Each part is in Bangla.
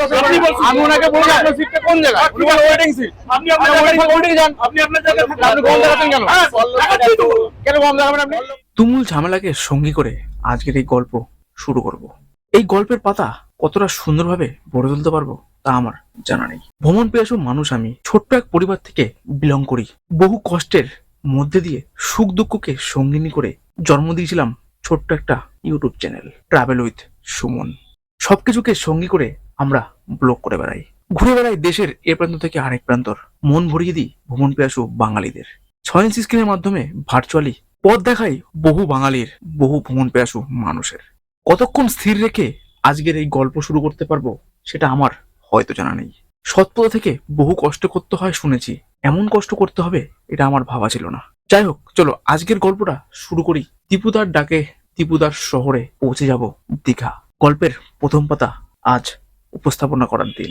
বসে আপনি বলছেন। আমি ওনাকে বলছি আপনার সিটটা কোন জায়গায়? উনি ওয়েটিং সিট আপনি আপনার জায়গায় ওয়েটিং যান আপনি আপনার জায়গায় আপনি গম দেখাচ্ছেন কেন? দেখাচ্ছি তো। কেন গম দেখাবেন আপনি? তুমুল ঝামেলাকে সঙ্গী করে আজকের এই গল্প শুরু করব। এই গল্পের পাতা কতটা সুন্দরভাবে গড়ে তুলতে পারব তা আমার জানা নেই। ভ্রমণ পেয়াসু মানুষ আমি ছোট্ট এক পরিবার থেকে বিলং করি। বহু কষ্টের মধ্যে দিয়ে সুখ দুঃখকে সঙ্গিনী করে জন্ম দিয়েছিলাম ছোট্ট একটা YouTube channel travel with Suman. সবকিছুকে সঙ্গী করে আমরা ব্লগ করে বেড়াই। ঘুরে বেড়াই দেশের এ প্রান্ত থেকে আরেক প্রান্তর। মন ভরিয়ে দিই ভ্রমণ পেয়াসু বাঙালিদের। ছয় ইঞ্চি স্ক্রিনের মাধ্যমে ভার্চুয়ালি পথ দেখাই বহু বাঙালির, বহু ভ্রমণ পেয়াসু মানুষের। কতক্ষণ স্থির রেখে আজকের এই গল্প শুরু করতে পারব সেটা আমার হয়তো জানা নেই। সৎপথ থেকে বহু কষ্ট করতে হয় শুনেছি, এমন কষ্ট করতে হবে এটা আমার ভাবা ছিল না। যাই হোক, চলো আজকের গল্পটা শুরু করি। ত্রিপুদার ডাকে ত্রিপুদার শহরে পৌঁছে যাব দীঘা। গল্পের প্রথম পাতা আজ উপস্থাপনা করার দিন।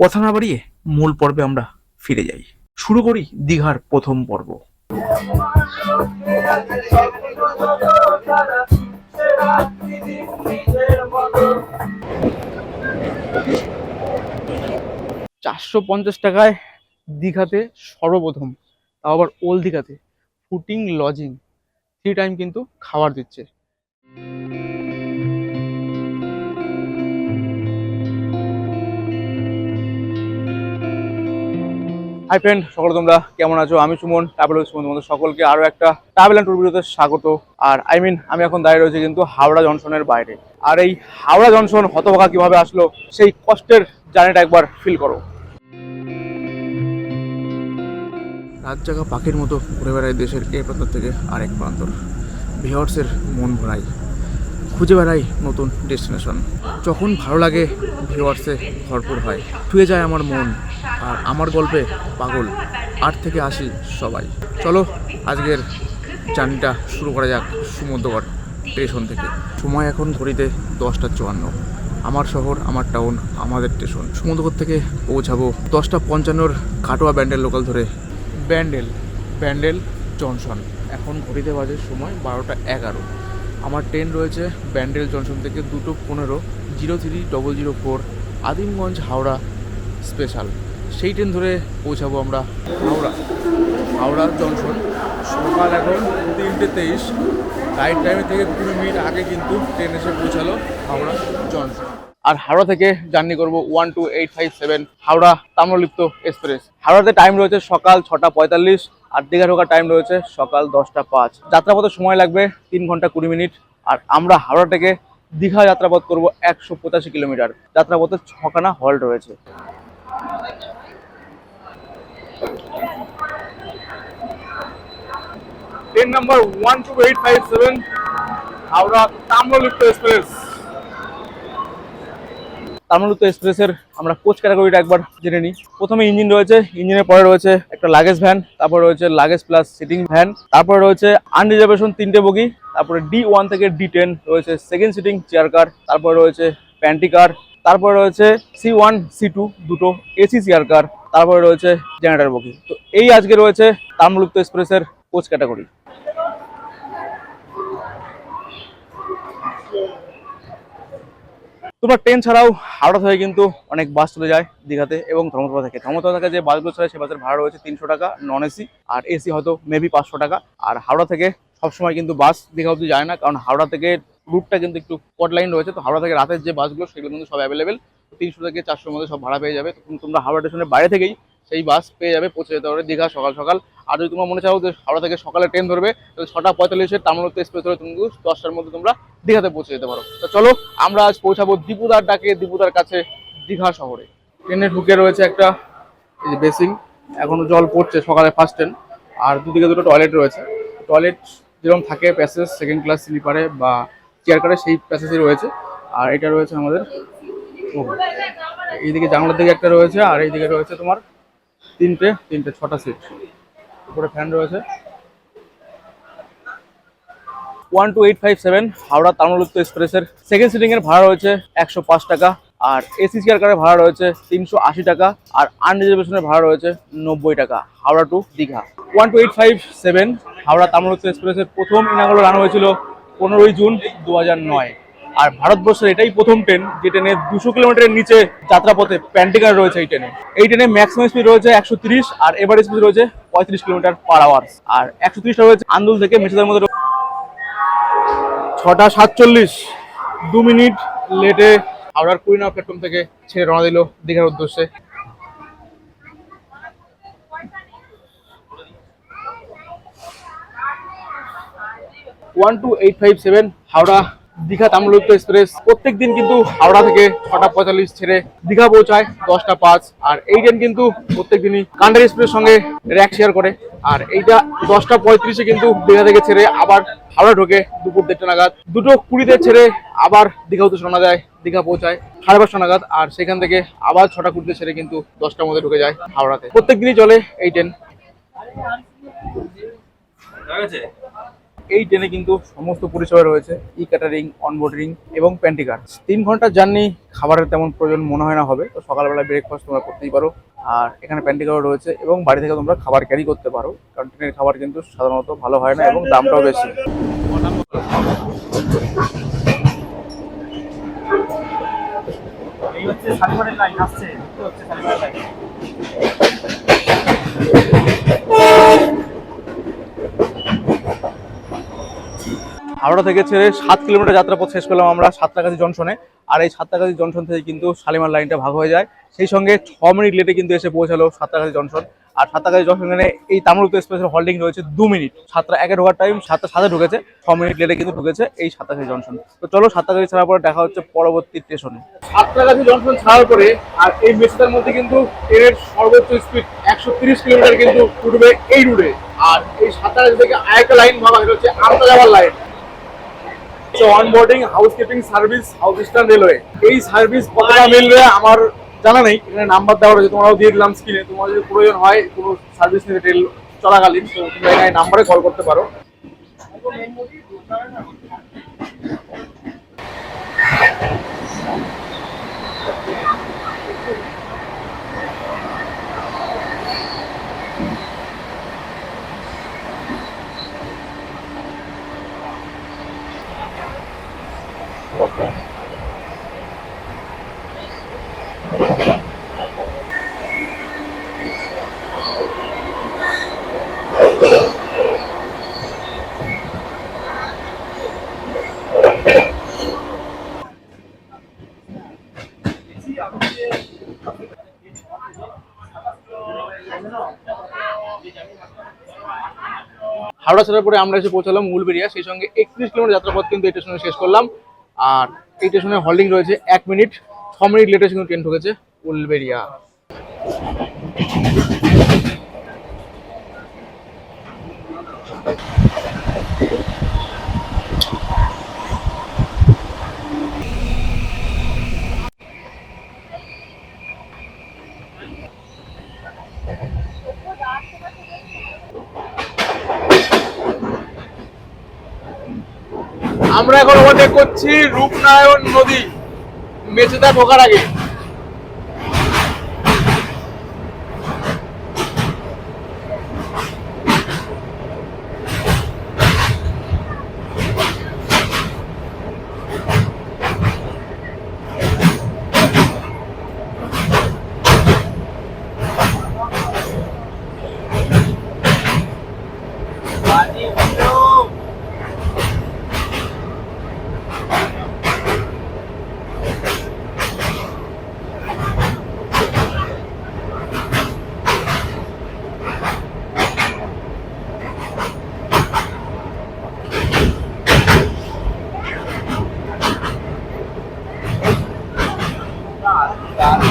কথা না বাড়িয়ে মূল পর্বে আমরা ফিরে যাই। শুরু করি দীঘার প্রথম পর্ব। চারশো পঞ্চাশ টাকায় দীঘাতে সর্বপ্রথম, তাও আবার ওল্ড দীঘাতে, ফুটিং, লজিং, থ্রি টাইম কিন্তু খাবার দিচ্ছে। হাই ফ্রেন্ড সকলে তোমরা কেমন আছো? আমি সুমন ট্রাভেল সুমন তোমাদের সকলকে আরও একটা ট্রাভেল অ্যান্ড ট্যুর ভিডিওতে স্বাগত। আর আই মিন আমি এখন দাঁড়িয়ে রয়েছি কিন্তু হাওড়া জংশনের বাইরে। আর এই হাওড়া জংশন হতভাগা কীভাবে আসলো, সেই কষ্টের জার্নিটা একবার ফিল করো। রাত জাগা পাখির মতো ঘুরে বেড়ায় দেশের এ প্রান্ত থেকে আরেক প্রান্তর ভিওর্সের মন ভরাই খুঁজে বেড়াই নতুন ডেস্টিনেশন যখন ভালো লাগে ভিওয়ার্সে ভরপুর হয়। ছুঁয়ে যায় আমার মন। আর আমার গল্পে পাগল। আট থেকে আসি সবাই। চলো, আজকের জার্নিটা শুরু করা যাক সমুদ্রগড় স্টেশন থেকে। সময় এখন ঘড়িতে দশটা চুয়ান্ন। আমার শহর, আমার টাউন, আমাদের স্টেশন। সমুদ্রগড় থেকে পৌঁছাবো দশটা পঞ্চান্নর কাটোয়া ব্যান্ডেল লোকাল ধরে। ব্যান্ডেল ব্যান্ডেল জনসন এখন ঘড়িতে বাজে সময় বারোটা এগারো। আমার ট্রেন রয়েছে ব্যান্ডেল জনসন থেকে দুটো পনেরো, zero three double zero four, Adimganj Howrah special. সেই ট্রেন ধরে পৌঁছাবো আমরা হাওড়া। হাওড়া জংশন। সকাল এখন তিনটে তেইশ। রাইট টাইমের থেকে কুড়ি মিনিট আগে কিন্তু ট্রেন এসে পৌঁছালো হাওড়া জংশন। আর হাওড়া থেকে জার্নি করব one two eight five seven Howrah Tamralipta express. হাওড়াতে টাইম রয়েছে সকাল ছটা পঁয়তাল্লিশ। আর দীঘা ঢোকার টাইম রয়েছে সকাল দশটা পাঁচ। যাত্রাপথে সময় লাগবে তিন ঘণ্টা কুড়ি মিনিট। আর আমরা হাওড়া থেকে দীঘা যাত্রাপথ করব একশো পঁচাশি কিলোমিটার। যাত্রাপথে ছখানা হল্ট রয়েছে। Train number one two eight five seven Howrah Tamralipta express Tamil Nadu এক্সপ্রেসের আমরা কোচ ক্যাটাগরিটা একবার জেনে নিই। প্রথমে ইঞ্জিন রয়েছে ইঞ্জিনের পরে রয়েছে একটা লাগেজ ভ্যান তারপর রয়েছে লাগেজ প্লাস সিটিং ভ্যান তারপরে রয়েছে আনরিজার্ভেশন তিনটে বগি তারপরে ডি ওয়ান থেকে ডি টেন রয়েছে সেকেন্ড সিটিং চেয়ার কার তারপরে রয়েছে প্যান্টি কার তারপরে রয়েছে সি ওয়ান সি টু দুটো এসি চেয়ার কার তারপরে রয়েছে জেনারেটর বগি তো এই আজকে রয়েছে তাম্রলুপ্ত এক্সপ্রেসের কোচ ক্যাটাগরি। তোমরা ট্রেন ছাড়াও হাওড়া থেকে কিন্তু অনেক বাস চলে যায় দীঘাতে এবং ধর্মতলা থেকে। ধর্মতলা থেকে যে বাসগুলো চলে, সে বাসের ভাড়া রয়েছে তিনশো টাকা নন এসি আর এসি হয়তো মেবি পাঁচশো টাকা। আর হাওড়া থেকে সবসময় কিন্তু বাস দীঘা অব্দি যায় না, কারণ হাওড়া থেকে রুটটা কিন্তু একটু কট লাইন রয়েছে। তো হাওড়া থেকে রাতের যে বাসগুলো, সেগুলো কিন্তু সব অ্যাভেলেবেল তিনশো থেকে চারশোর মধ্যে সব ভাড়া পেয়ে যাবে। তখন তোমরা হাওড়া স্টেশনের বাইরে থেকেই সেই বাস পেয়ে যাবে, পৌঁছে যেতে পারবে দীঘা সকাল সকাল। আর যদি তোমরা মনে চাও যে হাওড়া থেকে সকালে ট্রেন ধরবে, তাহলে ছটা পঁয়তাল্লিশে তামিলনাড়ু এক্সপ্রেস ধরে তুমি দশটার মধ্যে তোমরা দীঘাতে পৌঁছে যেতে পারো। তো চলো, আমরা আজ পৌঁছাবো দীপুদার ডাকে দীপুদার কাছে, দীঘা শহরে। ট্রেনে ঢুকে রয়েছে একটা, এই যে বেসিং এখনও জল পড়ছে সকালে ফার্স্ট ট্রেন আর দুদিকে দুটো টয়লেট রয়েছে। টয়লেট যেরকম থাকে প্যাসেজ সেকেন্ড ক্লাস স্লিপারে বা চেয়ার কারে সেই প্যাসেজই রয়েছে। আর এটা রয়েছে আমাদের। এইদিকে জানলার দিকে একটা রয়েছে, আর এইদিকে রয়েছে তোমার তিনটে তিনটে, ছটা সিট উপরে ফ্যান রয়েছে। One two eight five seven Howrah Tamil Nadu এক্সপ্রেসের সেকেন্ড সিটিং এর ভাড়া রয়েছে একশো পাঁচ টাকা, আর এসি চেয়ার কারের ভাড়া রয়েছে তিনশো আশি টাকা, আর আনরিজার্ভেশনের ভাড়া রয়েছে নব্বই টাকা, Howrah to Digha. One two eight five seven Howrah Tamil Nadu এক্সপ্রেসের প্রথম ইনাগুলো রান হয়েছিল পনেরোই জুন দু হাজার নয়। আর ভারতবর্ষের এটাই প্রথম ট্রেন যে ট্রেনে দুশো কিলোমিটারের নিচে যাত্রাপথে প্যান্টিকার রয়েছে এই ট্রেনে এই ট্রেনে ম্যাক্সিমাম স্পিড রয়েছে একশো তিরিশ আর এভারেজ স্পিড রয়েছে পঁয়ত্রিশ কিলোমিটার পার আওয়ার আর একশো তিরিশটা রয়েছে আন্দুল থেকে মেসেজের মধ্যে ছটা সাতচল্লিশ, দু মিনিট লেটে হাওড়ার কুইনা প্ল্যাটফর্ম থেকে ছেড়ে রওনা দিল দীঘার উদ্দেশ্যে। One two eight five seven Howrah Digha Tamralipta express. প্রত্যেক দিন কিন্তু হাওড়া থেকে ছটা পঁয়তাল্লিশ ছেড়ে দীঘা পৌঁছায় দশটা পাঁচ। আর এই ট্রেন কিন্তু প্রত্যেক দিনই কান্ডার এক্সপ্রেস সঙ্গে র্যাক শেয়ার করে। আর এইটা দশটা পঁয়ত্রিশে কিন্তু দীঘা থেকে ছেড়ে আবার হাওড়া ঢোকে দুপুর দেড়টা নাগাদ। দুটো কুড়িতে ছেড়ে আবার দীঘা উদ্দেশ্যে শোনা যায়, দীঘা পৌঁছায় সাড়ে পাঁচটা নাগাদ। আর সেখান থেকে আবার ছটা কুড়িতে ছেড়ে কিন্তু দশটার মধ্যে ঢুকে যায় হাওড়াতে। প্রত্যেক দিনই চলে এই ট্রেন এই ট্রেনে কিন্তু সমস্ত পরিষেবা রয়েছে ই ক্যাটারিং অনবোর্ডিং এবং প্যান্টিকার তিন ঘণ্টার জার্নি খাবারের তেমন প্রয়োজন মনে হয় না হবে, তো সকালবেলা ব্রেকফাস্ট তোমরা করতেই পারো। আর এখানে প্যান্টিকারও রয়েছে এবং বাড়ি থেকে তোমরা খাবার ক্যারি করতে পারো, কারণ ট্রেনের খাবার কিন্তু সাধারণত ভালো হয় না এবং দামটাও বেশি। এই হচ্ছে লাইন আসছে। হচ্ছে হাওড়া থেকে ছেড়ে সাত কিলোমিটার যাত্রাপথ শেষ করলাম আমরা সাতটাগাছি জংশনে আর এই সাতটাগাছি জংশন থেকে কিন্তু শালিমার লাইনটা ভাগ হয়ে যায়। সেই সঙ্গে ছ মিনিট লেটে কিন্তু এসে পৌঁছালো সাতটাগাছি জংশন আর সাতটাগাছি জংশনে এই তামিলনাড়ু এক্সপ্রেসের হোল্ডিং রয়েছে দু মিনিট। সাতটা একে ঢোকার টাইম সাতটা সাথে ঢুকেছে, ছ মিনিট লেটে কিন্তু ঢুকেছে এই সাতটাগাছি জংশন তো চলো সাতটাগাছি ছাড়ার পরে দেখা হচ্ছে পরবর্তী স্টেশনে সাতটাগাছি জংশন ছাড়ার পরে আর এই মেসটার মধ্যে কিন্তু ট্রেনের সর্বোচ্চ স্পিড একশো তিরিশ কিলোমিটার কিন্তু উঠবে এই রুটে আর এই সাতটাগাছি থেকে আরেকটা লাইন ভাবা হচ্ছে আমতা যাওয়ার line onboarding housekeeping service house eastern railway এই সার্ভিস কতটা মিলবে আমার জানা নেই। এখানে নাম্বার দেওয়া রয়েছে, তোমরাও দিয়ে দিলাম স্ক্রিনে তোমার যদি প্রয়োজন হয়, কোনো সার্ভিস নিতে রেল চলাকালীন, তো তুমি এখানে নাম্বারে কল করতে পারো। হাওড়া ছাড়ার পরে আমরা এসে পৌঁছালাম উলবেরিয়া সেই সঙ্গে একত্রিশ কিলোমিটার যাত্রাপথ কিন্তু এই স্টেশনে শেষ করলাম। আর এই স্টেশনে হোল্ডিং রয়েছে এক মিনিট। ছ মিনিট লেটে কিন্তু ট্রেন ঢুকেছে উলবেরিয়া আমরা এখন ওভারটেক করছি রূপনারায়ণ নদী মেচেদা ঢোকার আগে। about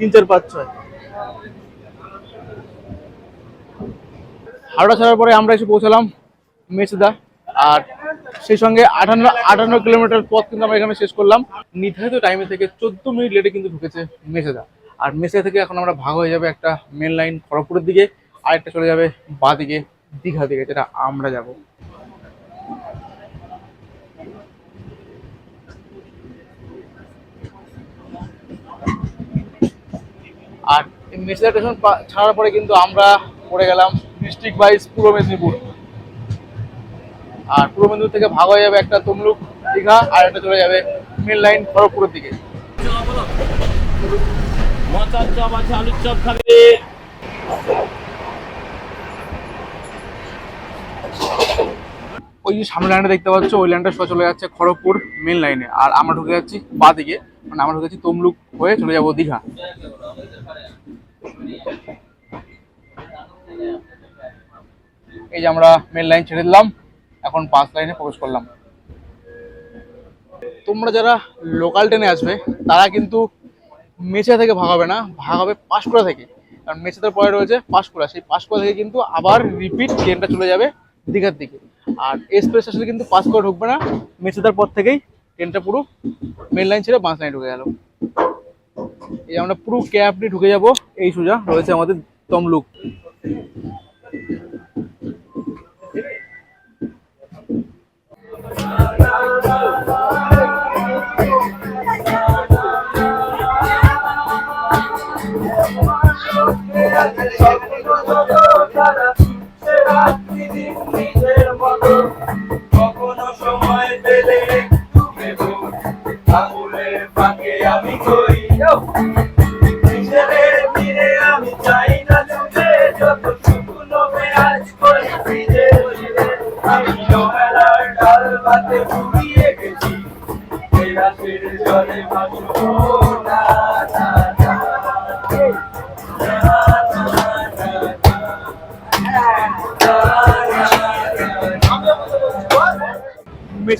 তিন, চার, পাঁচ, ছয়। হাওড়া ছাড়ার পরে আমরা এসে পৌঁছালাম মেচদা আর সেই সঙ্গে আটান্ন আটান্ন কিলোমিটার পথ কিন্তু আমরা এখানে শেষ করলাম। নির্ধারিত টাইমে থেকে চোদ্দ মিনিট লেটে কিন্তু ঢুকেছে মেসেদা। আর মেসেদা থেকে এখন আমরা ভাগ হয়ে যাবে একটা মেন লাইন খড়গপুরের দিকে আর একটা চলে যাবে বা দিকে দীঘা দিকে, যেটা আমরা যাব। আর মেসিদা স্টেশন ছাড়ার পরে কিন্তু আমরা পড়ে গেলাম ডিস্ট্রিক্ট ওয়াইজ পূর্ব মেদিনীপুর। আর পূর্ব মেদিনীপুর থেকে ভাগ হয়ে যাবে একটা তমলুক, দীঘা, আর একটা চলে যাবে মেন লাইন খড়গপুরের দিকে। মচার চপ আছে, আলুর চপ খাবে। ওই যে সামনে লাইনটা দেখতে পাচ্ছ, ওই লাইনটা সোজা চলে যাচ্ছে খড়গপুর মেন লাইনে আর আমরা ঢুকে যাচ্ছি বা দিকে মানে আমরা ঢুকে যাচ্ছি তমলুক হয়ে চলে যাব দীঘা। এই যে আমরা মেন লাইন ছেড়ে দিলাম, এখন পাঁচ লাইনে প্রবেশ করলাম। তোমরা যারা লোকাল ট্রেনে আসবে, তারা কিন্তু মেচা থেকে ভাগাবে না ভাগাবে পাঁশকুড়া থেকে। কারণ মেচেদার পরে রয়েছে পাঁশকুড়া। সেই পাঁশকুড়া থেকে কিন্তু আবার রিপিট ট্রেনটা চলে যাবে দীঘার দিকে। আর এক্সপ্রেস আসলে কিন্তু পাঁশকুড়া ঢুকবে না। মেচেদার পর থেকেই ট্রেনটা পুরো মেন লাইন ছেড়ে বাস লাইনে ঢুকে গেল। এই আমরা পুরো ক্যাব নিয়ে ঢুকে যাব। এই সোজা রয়েছে আমাদের তমলুক। কখনো সময় পেলে একটু ভেবো আঙুলের ফাঁকে আমি কই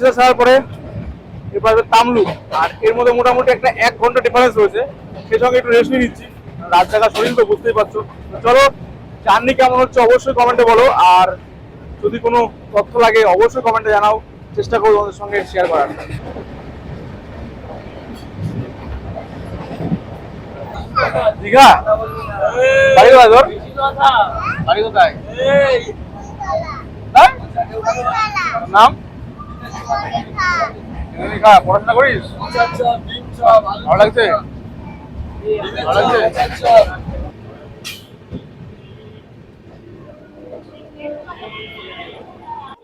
মেচেদা ছাড়ার পরে এবার হবে তামলুক আর এর মধ্যে মোটামুটি একটা এক ঘণ্টা ডিফারেন্স রয়েছে। সেই সঙ্গে একটু রেস্ট নিচ্ছি। রাত জায়গা শরীর তো বুঝতেই পারছ। চলো জার্নি কেমন হচ্ছে অবশ্যই কমেন্টে বলো। আর যদি কোনো তথ্য লাগে অবশ্যই কমেন্টে জানাও। চেষ্টা করব তোমাদের সঙ্গে শেয়ার করার। দীঘা? বাড়ি কোথায় তোর? বাড়ি কোথায়? হ্যাঁ? নাম?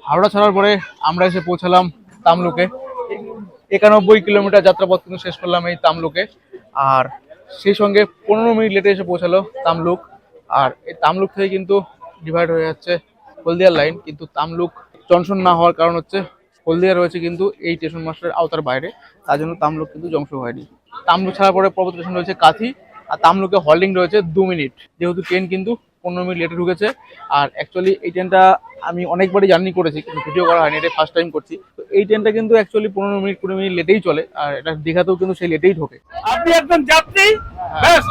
হাওড়া ছাড়ার পরে আমরা এসে পৌঁছালাম তামলুকে। একানব্বই কিলোমিটার যাত্রাপথ কিন্তু শেষ করলাম এই তামলুকে। আর সেই সঙ্গে পনেরো মিনিট লেটে এসে পৌঁছালো তামলুক। আর এই তামলুক থেকে কিন্তু ডিভাইড হয়ে যাচ্ছে হলদিয়ার লাইন কিন্তু তামলুক জংশন না হওয়ার কারণ হচ্ছে হলদিয়া রয়েছে কিন্তু এই স্টেশন মাস্টারের আওতার বাইরে তার জন্য তামলুক কিন্তু জংশন হয়নি। তামলুক ছাড়ার পরে পর্বত স্টেশন রয়েছে কাথি আর তামলুকে হল্ডিং রয়েছে দু মিনিট। যেহেতু ট্রেন কিন্তু পনেরো মিনিট লেটে ঢুকেছে আর অ্যাকচুয়ালি এই ট্রেনটা আমি অনেকবারই জার্নি করেছি কিন্তু ভিডিও করা হয়নি এটা ফার্স্ট টাইম করছি। তো এই ট্রেনটা কিন্তু অ্যাকচুয়ালি পনেরো মিনিট কুড়ি মিনিট লেটেই চলে আর এটা দীঘাতেও কিন্তু সেই লেটেই ঢোকে। আপনি একজন যাত্রী?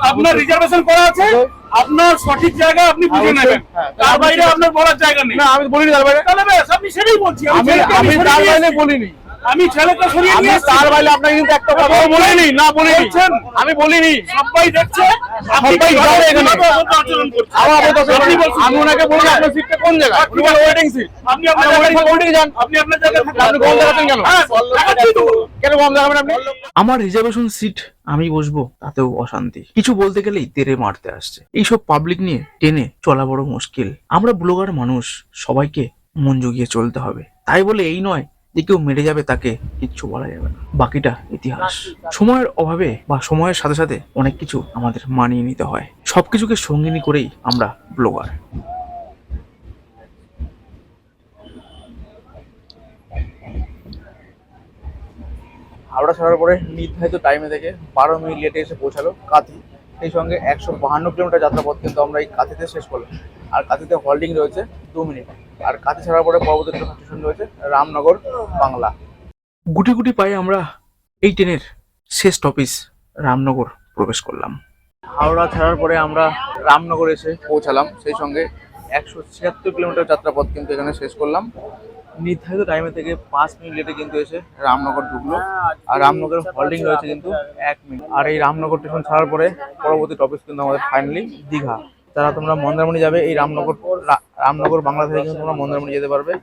আপনার রিজার্ভেশন করা আছে? আপনার সঠিক জায়গা আপনি বুঝে নেবেন। হ্যাঁ। তার বাইরে আপনার বলার জায়গা নেই। না আমি বলিনি তার বাইরে। তাহলে আমি আপনি সেটাই বলছি আমি আমি তার বাইরে বলিনি। আমি ছেলেকে সরিয়ে আমি তার বাইরে আপনাকে কিন্তু একটা কথা বলিনি না বলিনি আমি বলিনি। সবাই দেখছে। সবাই জানে এখানে। আমার আপনি বলছেন। আমি ওনাকে বলি আপনার সিটটা কোন জায়গায়? উনি ওয়েটিং সিট আপনি আপনার ওয়েটিং যান আপনি আপনার থাকুন। আপনি কেন? হ্যাঁ, দেখাচ্ছি তো। কেন? কম দেখাবেন আপনি? আমার রিজার্ভেশন সিট আমি বসবো তাতেও অশান্তি। কিছু বলতে গেলেই তেরে মারতে আসছে। এইসব পাবলিক নিয়ে টেনে চলা বড় মুশকিল। আমরা ব্লগার মানুষ সবাইকে মন জুগিয়ে চলতে হবে। তাই বলে এই নয় যে কেউ মেরে যাবে তাকে কিচ্ছু বলা যাবে না। বাকিটা ইতিহাস। সময়ের অভাবে বা সময়ের সাথে সাথে অনেক কিছু আমাদের মানিয়ে নিতে হয়। সবকিছুকে সঙ্গিনী করেই আমরা ব্লগার। হাওড়া ছাড়ার পরে নির্ধারিত টাইমে থেকে বারো মিনিট লেটে এসে পৌঁছালো কাথি। সেই সঙ্গে একশো বাহান্ন কিলোমিটার যাত্রাপথ কিন্তু আমরা এই কাথিতে শেষ করলাম। আর কাথিতে হোল্ডিং রয়েছে দু মিনিট। আর কাথি ছাড়ার পরে পরবর্তী স্টেশন রয়েছে রামনগর, বাংলা। গুটি গুটি পায়ে আমরা এই ট্রেনের শেষ স্টপেজ রামনগর প্রবেশ করলাম। হাওড়া ছাড়ার পরে আমরা রামনগর এসে পৌঁছালাম। সেই সঙ্গে একশো ছিয়াত্তর কিলোমিটার যাত্রাপথ কিন্তু এখানে শেষ করলাম। নির্ধারিত টাইমে থেকে পাঁচ মিনিট লেটে কিন্তু এসে রামনগর ঢুকলো। আর রামনগর হল্ডিং রয়েছে কিন্তু এক মিনিট আর এই রামনগর স্টেশন ছাড়ার পরে পরবর্তী টপিক কিন্তু আমাদের ফাইনালি দীঘা। তারা তোমরা মন্দারমণি যাবে, এই রামনগর রামনগর, বাংলা থেকে কিন্তু তোমরা মন্দারমণি যেতে পারবে।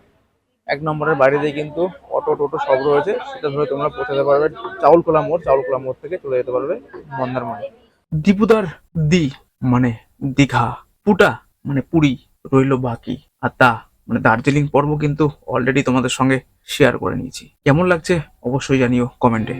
এক নম্বরের বাইরে কিন্তু অটো, টোটো সব রয়েছে, সেটা ধরে তোমরা পৌঁছাতে পারবে। চাউলকোলা মোড় চাউলকোলা মোড় থেকে চলে যেতে পারবে মন্দারমণি। দীপুদার দি মানে দীঘা, পুটা মানে পুরী রইল বাকি। আর তা মানে দার্জিলিং পর্ব কিন্তু অলরেডি তোমাদের সঙ্গে শেয়ার করে নিয়েছি। কেমন লাগছে অবশ্যই জানিও কমেন্টে।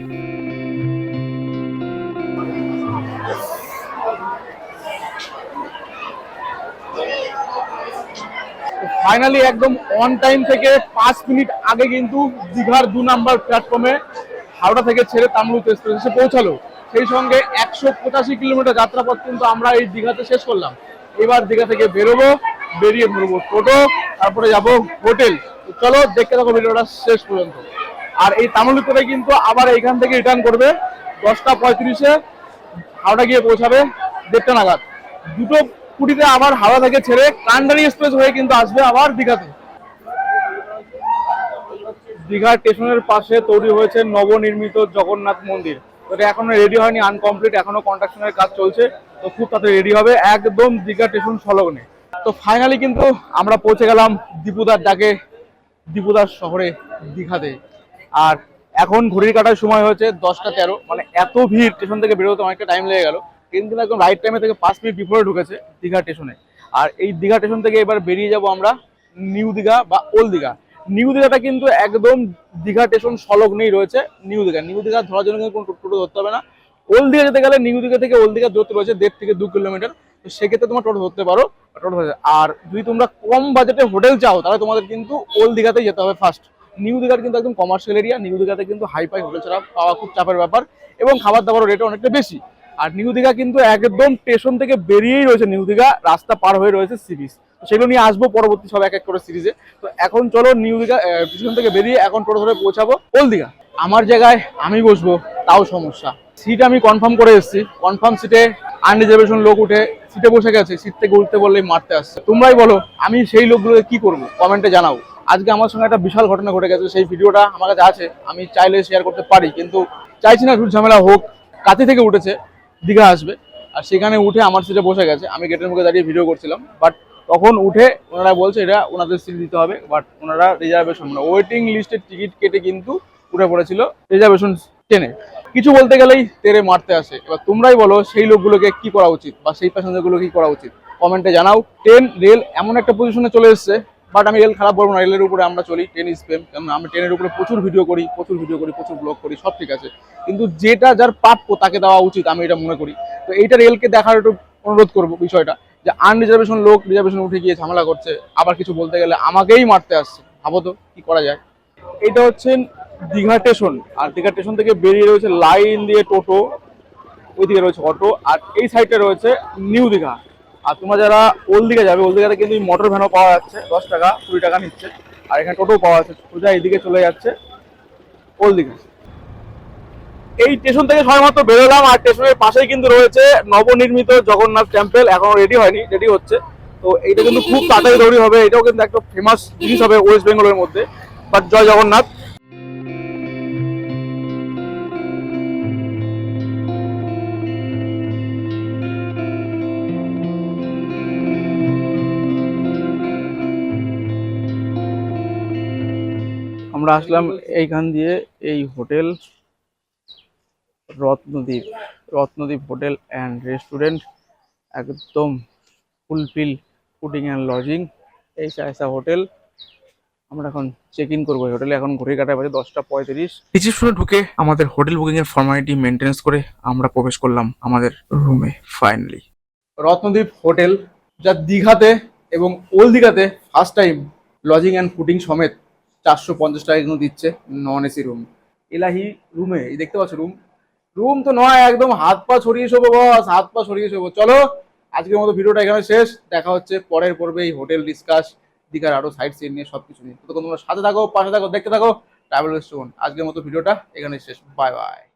ফাইনালি একদম অন টাইম থেকে পাঁচ মিনিট আগে কিন্তু দীঘার দু নাম্বার প্ল্যাটফর্মে হাওড়া থেকে ছেড়ে তামলুক এক্সপ্রেস এসে পৌঁছালো। সেই সঙ্গে একশো পঁচাশি কিলোমিটার যাত্রাপথ কিন্তু আমরা এই দীঘাতে শেষ করলাম। এবার দীঘা থেকে বেরোবো। বেরিয়ে ধরবো টোটো, তারপরে যাব হোটেল। চলো, দেখতে থাকো ভিডিওটা শেষ পর্যন্ত। আর এই তামলুক করে কিন্তু আবার এইখান থেকে রিটার্ন করবে। দশটা পঁয়ত্রিশে হাওড়া গিয়ে পৌঁছাবে দেড়টা নাগাদ। দুটো কুটিতে আবার হাওড়া থেকে ছেড়ে কান্ডারি এক্সপ্রেস হয়ে কিন্তু আসবে আবার দীঘাতে। দীঘা স্টেশনের পাশে তৈরি হয়েছে নবনির্মিত জগন্নাথ মন্দির। তো এটা এখনও রেডি হয়নি আনকমপ্লিট এখনও কন্ট্রাকশনের কাজ চলছে। তো খুব তাড়াতাড়ি রেডি হবে। একদম দীঘা স্টেশন সংলগ্নে। তো ফাইনালি কিন্তু আমরা পৌঁছে গেলাম দীপুদার ডাকে, দীপুদার শহরে দীঘাতে। আর এখন ঘড়ির কাটার সময় হয়েছে দশটা তেরো। মানে এত ভিড় স্টেশন থেকে বেরোতে অনেকটা টাইম লেগে গেল। কিন্তু একদম রাইট টাইমে থেকে পাঁচ মিনিট বিফোরে ঢুকেছে দীঘা স্টেশনে আর এই দীঘা স্টেশন থেকে এবার বেরিয়ে যাব আমরা নিউ দীঘা বা ওল্ড দীঘা। নিউ দীঘাটা কিন্তু একদম দীঘা স্টেশন সংলগ্নেই রয়েছে নিউ দীঘা। নিউ দীঘা ধরার জন্য কোনো টোটো ধরতে হবে না। ওল্ড দীঘা যেতে গেলে নিউ দীঘা থেকে ওল্ড দীঘা দূরত্ব রয়েছে দেড় থেকে দু কিলোমিটার। তো সেক্ষেত্রে তোমার টোটো ধরতে পারো। আর যদি তোমরা কম বাজেটে হোটেল চাও, তাহলে তোমাদের কিন্তু ওল্ড দীঘাতেই যেতে হবে ফার্স্ট নিউ দীঘার কিন্তু একদম কমার্শিয়াল এরিয়া নিউ দীঘাতে কিন্তু হাই ফাই হোটেল ছাড়া পাওয়া খুব চাপের ব্যাপার এবং খাবার দাবারও রেটও অনেকটা বেশি। আর নিউ দীঘা কিন্তু একদম স্টেশন থেকে বেরিয়েই রয়েছে নিউ দীঘা, রাস্তা পার হয়ে রয়েছে সিরিজ সেগুলো নিয়ে আসব পরবর্তী সব এক এক করে সিরিজে তো এখন চলো নিউ দীঘা স্টেশন থেকে বেরিয়ে এখন টোটো ধরে পৌঁছাবো ওল্ড দীঘা। আমার জায়গায় আমি বসবো, তাও সমস্যা। সিট আমি কনফার্ম করে এসেছি। কনফার্ম সিটে আনরিজার্ভেশন লোক উঠে সিটে বসে গেছে। সিট থেকে উঠতে বললেই মারতে আসছে। তোমরাই বলো, আমি সেই লোকগুলোকে কি করব? কমেন্টে জানাও। আজকে আমার সঙ্গে একটা বিশাল ঘটনা ঘটে গেছে। সেই ভিডিওটা আমার কাছে আছে। আমি চাইলে শেয়ার করতে পারি, কিন্তু চাইছি না ঝামেলা হোক। কাতি থেকে উঠেছে, দীঘা আসবে। আর সেখানে উঠে আমার সিটে বসে গেছে। আমি গেটের মুখে দাঁড়িয়ে ভিডিও করছিলাম। বাট তখন উঠে ওনারা বলছে, এটা ওনাদের সিট দিতে হবে। বাট ওনারা রিজার্ভেশন মানে ওয়েটিং লিস্টের টিকিট কেটে কিন্তু উঠে পড়েছিল। রিজার্ভেশন ট্রেনে কিছু বলতে গেলেই তেরে মারতে আসে। এবার তোমরাই বলো, সেই লোকগুলোকে কি করা উচিত বা সেই প্যাসেঞ্জারগুলো কি করা উচিত? কমেন্টে জানাও। ট্রেন রেল এমন একটা পজিশনে চলে এসেছে বাট আমি রেল খারাপ বলব না রেলের উপরে আমরা চলি ট্রেন স্পেম কারণ আমরা ট্রেনের উপরে প্রচুর ভিডিও করি, প্রচুর ভিডিও করি, প্রচুর ব্লগ করি, সব ঠিক আছে। কিন্তু যেটা যার প্রাপ্য তাকে দেওয়া উচিত, আমি এটা মনে করি। তো এইটা রেলকে দেখার একটু অনুরোধ করব বিষয়টা, যে আনরিজার্ভেশন লোক রিজার্ভেশন উঠে গিয়ে ঝামেলা করছে, আবার কিছু বলতে গেলে আমাকেই মারতে আসছে। ভাবো তো, কি করা যায়? এটা হচ্ছে দীঘা স্টেশন, আর দীঘা স্টেশন থেকে বেরিয়ে রয়েছে লাইন দিয়ে টোটো ওইদিকে রয়েছে অটো, আর এই সাইডটা রয়েছে নিউ দীঘা। আর তোমরা যারা ওল্ড দীঘা যাবে ওল্ড দীঘাতে কিন্তু মোটর ভ্যানও পাওয়া যাচ্ছে, দশ টাকা, কুড়ি টাকা নিচ্ছে, আর এখানে টোটো পাওয়া যাচ্ছে, সোজা এদিকে চলে যাচ্ছে ওল্ড দীঘা। এই স্টেশন থেকে সবেমাত্র বেরোলাম, আর স্টেশনের পাশেই কিন্তু রয়েছে নবনির্মিত জগন্নাথ টেম্পল এখনও রেডি হয়নি রেডি হচ্ছে। তো এইটা কিন্তু খুব তাড়াতাড়ি তৈরি হবে, এটাও কিন্তু একটা ফেমাস জিনিস হবে ওয়েস্ট বেঙ্গলের মধ্যে বাট জয় জগন্নাথ। আমরা আসলাম এইখান দিয়ে এই hotel Ratnadwip Ratnadwip hotel and restaurant একদম ফুলফিল ফুডিং অ্যান্ড লজিং এই চাইসা হোটেল। আমরা এখন চেক ইন করব এই হোটেলে এখন ঘড়ি কাটায় বাজে দশটা পঁয়ত্রিশ। রিসেপশনে ঢুকে আমাদের হোটেল বুকিং এর ফর্মালিটি মেনটেন্স করে আমরা প্রবেশ করলাম আমাদের রুমে ফাইনালি রত্নদ্বীপ হোটেল যা দীঘাতে এবং ওল্ড দীঘাতে first time lodging and fooding সমেত চারশো পঞ্চাশ টাকা কিন্তু দিচ্ছে নন এসি রুম এলাহি রুমে এই দেখতে পাচ্ছ রুম রুম তো নয় একদম হাত পা ছড়িয়ে শোবো বস হাত পা ছড়িয়ে শোবো। চলো আজকের মতো ভিডিওটা এখানে শেষ। দেখা হচ্ছে পরের পর্বে এই হোটেল ডিসকাস দীঘার আরও সাইড সিন নিয়ে সবকিছু নিয়ে। ততক্ষণ তোমরা সাথে থাকো পাশে থাকো দেখতে থাকো ট্রাভেল রেস্টুরেন্ট আজকের মতো ভিডিওটা এখানে শেষ। Bye bye